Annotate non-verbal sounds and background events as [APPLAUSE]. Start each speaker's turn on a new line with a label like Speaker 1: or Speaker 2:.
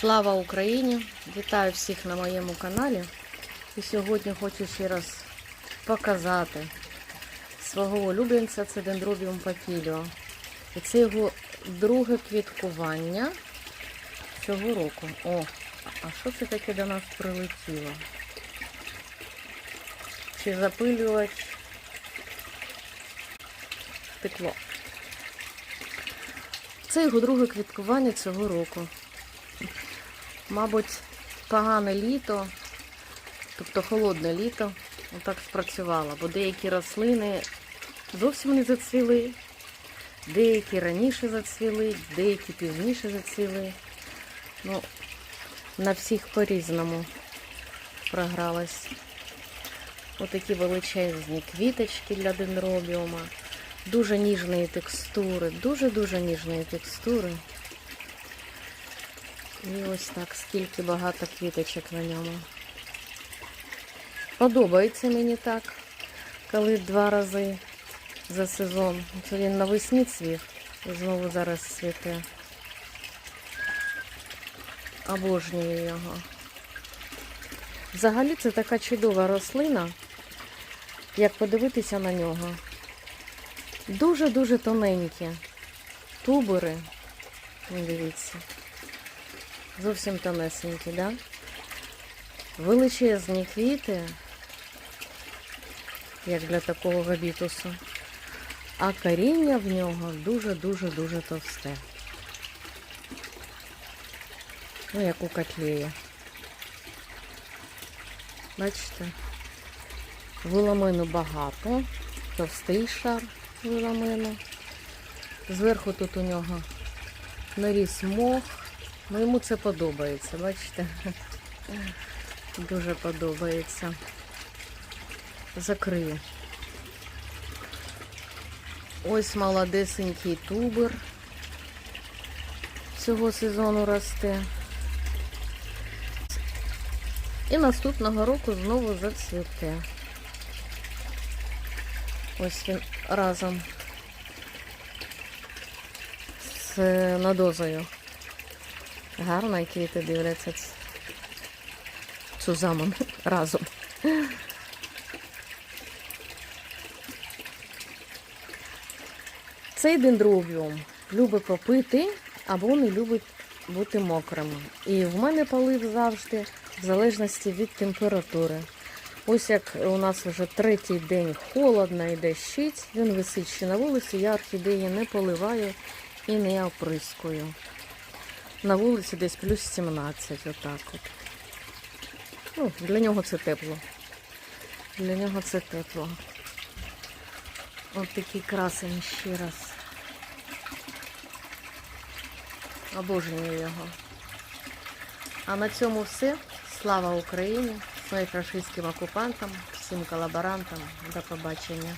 Speaker 1: Слава Україні! Вітаю всіх на моєму каналі. І сьогодні хочу ще раз показати свого улюбленця, це дендробіум папіліо. І це його друге квіткування цього року. О, а що це таке до нас прилетіло? Чи запилювач текло? Це його друге квіткування цього року. Мабуть, погане літо, тобто холодне літо, отак спрацювало, бо деякі рослини зовсім не зацвіли, деякі раніше зацвіли, деякі пізніше зацвіли. Ну, на всіх по-різному програлось. Отакі величезні квіточки для дендробіума. Дуже ніжної текстури, дуже-дуже ніжної текстури. І ось так, скільки багато квіточок на ньому. Подобається мені так, коли два рази за сезон. Це він навесні цвів і знову зараз цвіте. Обожнюю його. Взагалі це така чудова рослина, як подивитися на нього. Дуже-дуже тоненькі тубери. Ну, Дивіться. Зовсім тонесенькі, да? Величезні квіти, як для такого габітусу. А коріння в нього дуже-дуже-дуже товсте. Ну, як у котлея. Бачите? Виламину багато, товстий шар виламину. Зверху тут у нього наріс мох. Ну, йому це подобається, бачите? Дуже подобається. Закрию. Ось молодесенький тубер. Цього сезону росте. І наступного року знову зацвіте. Ось він разом з надозою. Гарно, які квіти дивляться ц- цузамом [LAUGHS] разом. Цей дендробіум любить попити або не любить бути мокрим. І в мене полив завжди в залежності від температури. Ось як у нас вже третій день холодно і дощить, він висить ще на вулиці, я орхідеї не поливаю і не оприскую. На вулиці десь плюс 17, отак от. Ну, для нього це тепло. Для нього це тепло. От такий красень ще раз. Обожнюю його. А на цьому все. Слава Україні! Смерть рашистським окупантам, всім колаборантам. До побачення.